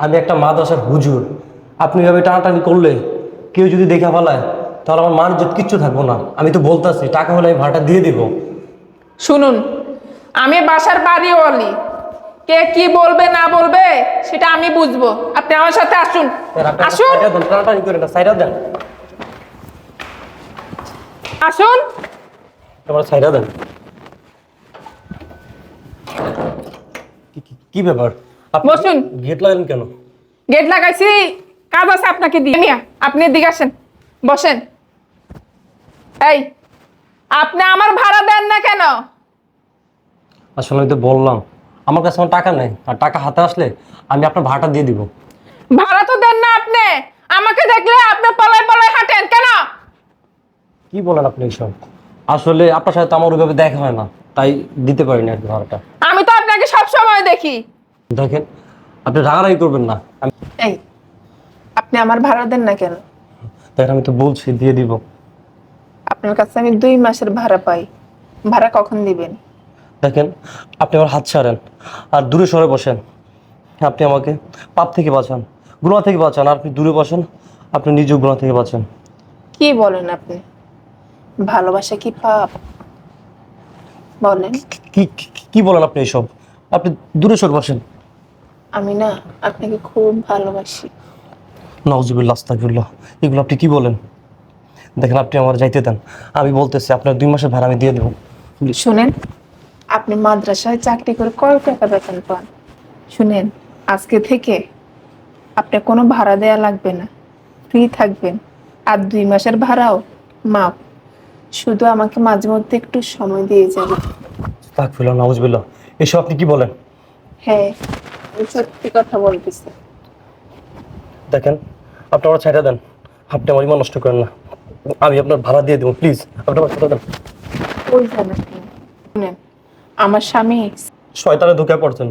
আমি একটা মাদ্রাসার হুজুর। আপনি এভাবে টানাটানি করলে কেউ যদি দেখে ফেলায় তাহলে আমার মান ইজ্জত কিচ্ছু থাকব না। আমি তো বলতেছি টাকা হলে আমি ভাড়াটা দিয়ে দিব। শুনুন আমি বাসার বাড়িওয়ালি। কে কি বলবে না বলবে সেটা আমি বুঝব। আপনি আমার সাথে আসুন। আসুন। টানাটানি করে না সাইডা দেন। আসুন। তোমার সাইডা দেন। কি- ব্যাপার? বসুন। গেট লাগালেন কেন? গেট লাগাইছি কাজ আছে আপনাকে দিয়ে। মিয়া আপনি এদিকে আসেন। বসেন। এই আপনি আমার ভাড়া দেন না কেন? আসলে আমি তো বললাম আমার কাছে আমার টাকা নেই। আর টাকা হাতে আসলে আমি আপনার ভাড়াটা দিয়ে দিব। ভাড়া তো দেন না আপনি। আমাকে দেখলে আপনি পলায় পলায় হাঁটেন কেন? কি বলেন আপনি এইসব? আসলে আপনার সাথে তো আমার ওইভাবে দেখা হয় না তাই দিতে পারিনি আর কি ভাড়াটা। আমি তো আপনাকে সব সময় দেখি। দেখেন আপনি রাগারাগি করবেন না। এই আপনি আমার ভাড়া দেন না কেন? দেখেন আমি তো বলছি দিয়ে দিব। আপনার কাছে আমি দুই মাসের ভাড়া পাই। ভাড়া কখন দিবেন? দেখেন আপনি আমার হাত ছাড়েন আর দূরে সরে বসেন। আপনি আমাকে পাপ থেকে বাঁচান গুণা থেকে বাঁচান। আর আপনি দূরে বসেন আপনি নিজেও গুণা থেকে বাঁচান। কি বলেন আপনি? ভালোবাসা কি পাপ? বলেন। কি কি- কি বলেন আপনি এইসব আপনি দূরে সরে বসেন। আমি না আপনাকে খুব ভালোবাসি। নওয়াজুবিল্লাহ আস্তাকুল্লাহ এগুলো আপনি কি বলেন? দেখেন আপনি আমার যাইতে দেন। আমি বলতেছি আপনার দুই মাসের ভাড়া আমি দিয়ে দেবো। শুনেন আপনি মাদ্রাসায় চাকরি করে কয় টাকা বেতন পান? শুনেন আজকে থেকে আপনি কোনো ভাড়া দেয়া লাগবে না। ফ্রি থাকবেন। আর দুই মাসের ভাড়াও মাপ শুধু আমাকে মাঝে মধ্যে একটু সময় দিয়ে যাবেন। তাকফিল্লাহ নওয়াজুবিল্লাহ এসব আপনি কি বলেন? হ্যাঁ। সত্যি কথা বলতেছি। দেখেন আপনি আমার ছাইটা দেন। আপনি আমার ইমান নষ্ট করেন না। আমি আপনার ভাড়া দিয়ে দেবো প্লিজ। আপনি আমার ছাইটা দেন। ওই জানেন আমার স্বামী শয়তানে ঢুকে পড়ছেন।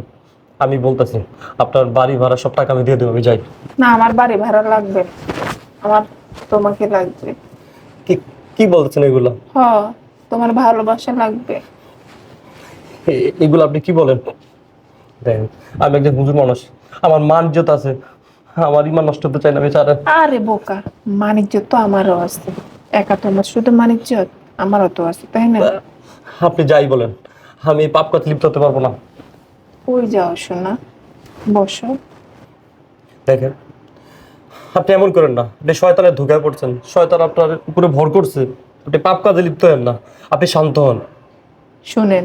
আমি বলতেছি আপনার বাড়ি ভাড়া সব টাকা আমি দিয়ে দেবো আমি যাই। না আমার বাড়ি ভাড়া লাগবে। আমার তোমাকে লাগবে। কি কি বলতেছেন এগুলো? হ তোমার ভালোবাসা লাগবে। এগুলো আপনি কি বলেন? দেখেন আমি একজন হুজুর মানুষ। আমার মান ইজ্জত আছে। আমার ইমান নষ্ট হতে চাই না চারেন আরে বোকা মানিজ্য তো আমারও আছে। একা তোমার শুধু মানিজ্য আমারও তো আছে তাই না? আপনি যাই বলেন আমি এই পাপ কথা লিপ্ত হতে পারব না। ওই যাও শোনা বসো। দেখেন আপনি এমন করেন না আপনি শয়তানের ধোকায় পড়ছেন। শয়তান আপনার উপরে ভর করছে। আপনি পাপ কাজে লিপ্ত হেন না আপনি শান্ত হন। শুনেন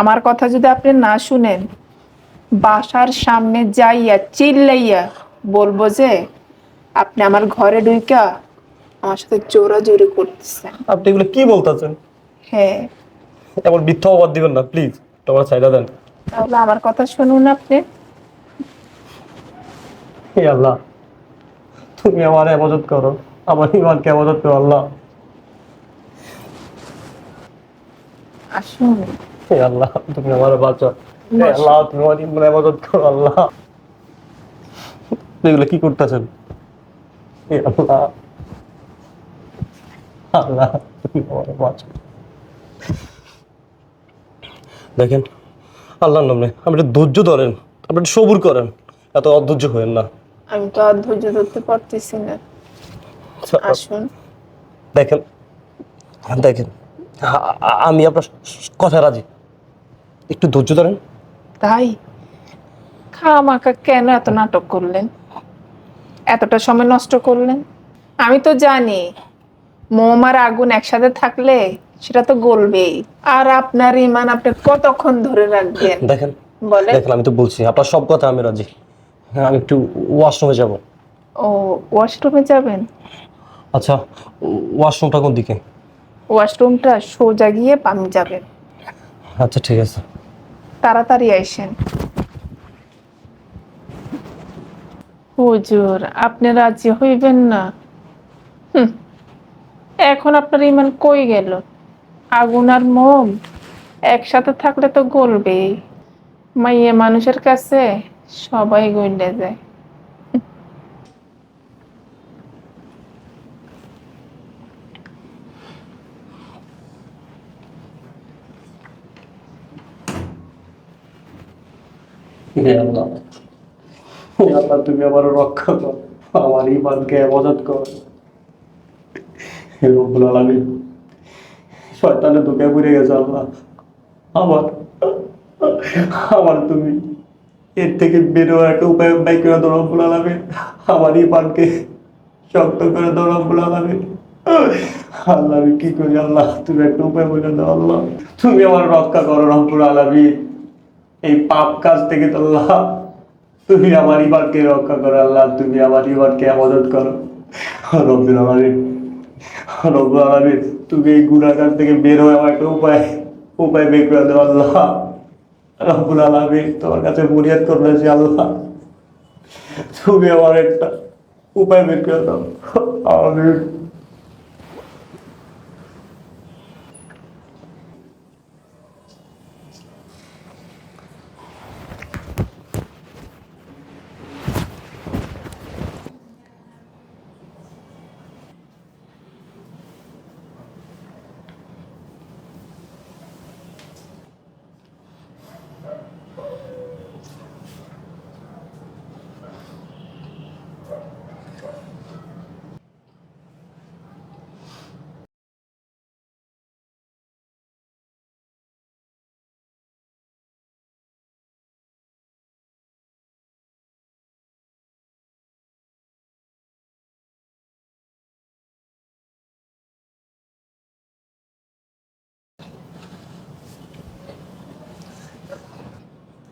আমার কথা যদি আপনি না শুনেন বাসার সামনে যাইয়া চিল্লাইয়া বলব যে আপনি আমার ঘরে ঢুইকা আমার সাথে জোরাজোরি করতেছেন। আপনি এগুলো কি বলতেছেন? হ্যাঁ। এমন মিথ্যা অবাদ দিবেন না প্লিজ তোমার চাইদা দেন। তাহলে আমার কথা শুনুন আপনি। হে আল্লাহ তুমি আমার হেফাজত করো আমার ইমানকে হেফাজত করো আল্লাহ। আসুন। আল্লাহ তুমি আমার বাঁচাও। হে আল্লাহ তুমি আমার হেফাজত করো আল্লাহ। এগুলো কি করতেছেন? আল্লাহ। আল্লাহ তুমি আমার বাঁচাও। দেখেন আল্লাহর নামে আপনি একটু ধৈর্য ধরেন আপনি একটু সবুর করেন এত অধৈর্য হয়েন না। আমি তো আর ধৈর্য ধরতে পারতেছি না। আসুন। দেখেন দেখেন আমি আপনার কথা রাজি। একটু ধৈর্য ধরেন। তাই? খামাকা কেন এত নাটক করলেন? এতটা সময় নষ্ট করলেন? আমি তো জানি মোম আর আগুন একসাথে থাকলে সেটা তো গলবেই। আর আপনার ইমান আপনি কতক্ষণ ধরে রাখবেন? দেখেন বলেন। দেখেন আমি তো বলছি আপনার সব কথা আমি রাজি। হ্যাঁ আমি একটু ওয়াশরুমে যাব। ও ওয়াশরুমে যাবেন? আচ্ছা ওয়াশরুমটা কোন দিকে? ওয়াশরুমটা সোজা গিয়ে পানি যাবেন। আচ্ছা ঠিক আছে। তাড়াতাড়ি আইসেন। হুজুর আপনি রাজি হইবেন না? হুম, এখন আপনার ইমান কই গেল? আগুন আর মোম একসাথে থাকলে তো গলবেই। মাইয়ে মানুষের কাছে সবাই গইলে যায়। তুমি আমার রক্ষা কর। আমার ইমানকে কর। শয়তানে গেছে আল্লাহ। আমার আমার তুমি, এর থেকে বেরোয়ার একটা উপায় বাই করে দাও রব্বুল আলামিন। আমার ইমানকে শক্ত করে দাও রব্বুল আলামিন। আল্লাহ কি করি আল্লাহ? তুমি একটা উপায় বলে দাও আল্লাহ। তুমি আমার রক্ষা করো রব্বুল আলামিন। এই পাপ কাজ থেকে তো আল্লাহ, তুমি আমার ইমানকে রক্ষা করো, আল্লাহ, তুমি আমার ইমানকে আমাদত করো। রব্বুল আলামিন রব্বুল আলামিন, তুমি এই গুণাগার থেকে বের হয়ে আমার একটা উপায় উপায় বের করে দাও আল্লাহ। রব্বুল আলামিন, তোমার কাছে বুনিয়াদ করতেছি আল্লাহ, তুমি আমার একটা উপায় বের করে দাও। আমিন।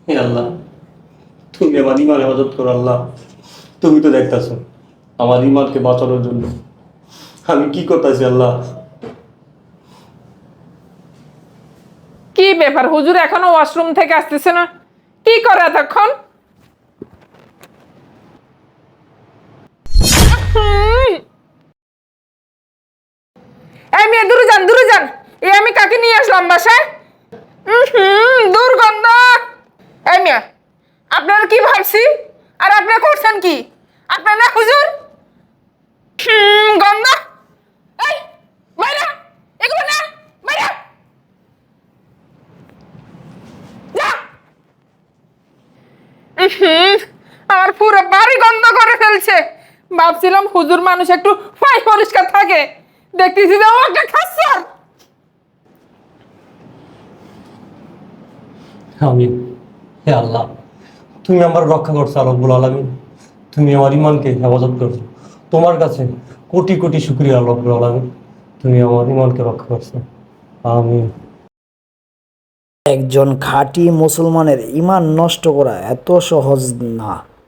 হে আল্লাহ, তুমি আমার ইমান হেফাজত করো আল্লাহ। তুমি তো আমার ইমানকে বাঁচানোর জন্য। আমি কি করতেছি আল্লাহ? কি ব্যাপার? হুজুর এখনও ওয়াশরুম থেকে আসতেছে না? কি করে এই মেয়ে, দূরে যান দূরে যান। এই আমি কাকে নিয়ে আসলাম বাসায়? উম হুম, দুর্গন্ধ এই মেয়ে আপনারা কি ভাবছি? আর আপনারা করছেন কি? আপনারা হুজুর? হুম, গন্ধ এই বাইরা এগুলো না পুরো বাড়ি গন্ধ করে ফেলছে। ভাবছিলাম হুজুর মানুষ একটু ফাই পরিষ্কার থাকে। দেখতেছি যে ও একটা খাচ্ছর আমি হে আল্লাহ। তুমি আমার রক্ষা করছ আল্লাহবুল আলমিন। তুমি আমার ইমানকে হেফাজত করছ। তোমার কাছে কোটি কোটি শুক্রিয়া আল্লাহবুল আলমিন। তুমি আমার ইমানকে রক্ষা করছ। আমি একজন খাঁটি মুসলমানের ইমান নষ্ট করা এত সহজ না।